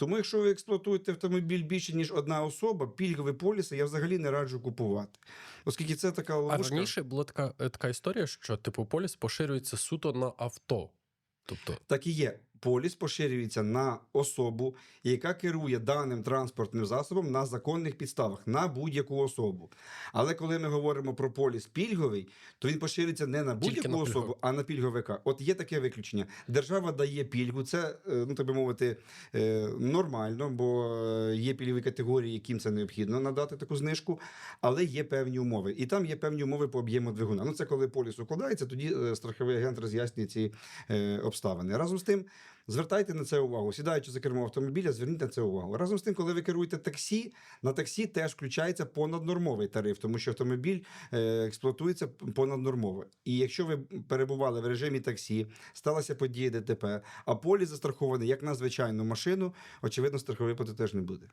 Тому, якщо ви експлуатуєте автомобіль більше ніж одна особа, пільгові поліси я взагалі не раджу купувати, оскільки це така А раніше була така, е, така історія, що типу поліс поширюється суто на авто. Тобто, Так і є. Поліс поширюється на особу, яка керує даним транспортним засобом на законних підставах на будь-яку особу. Але коли ми говоримо про поліс пільговий, то він поширюється не на будь-яку особу, а на пільговика. От є таке виключення. Держава дає пільгу. Це, е, ну так би мовити, е, нормально, бо е, є пільгові категорії, яким це необхідно надати таку знижку, але є певні умови. І там є певні умови по об'єму двигуна. Ну це коли поліс укладається, тоді страховий агент роз'яснює ці обставини. Разом з тим. Звертайте на це увагу. Сідаючи за кермо автомобіля, зверніть на це увагу. Разом з тим, коли ви керуєте таксі, на таксі теж включається понаднормовий тариф, тому що автомобіль е, експлуатується понаднормово. І якщо ви перебували в режимі таксі, сталася подія ДТП, а полі застрахований як на звичайну машину, очевидно, страховий плати теж не буде.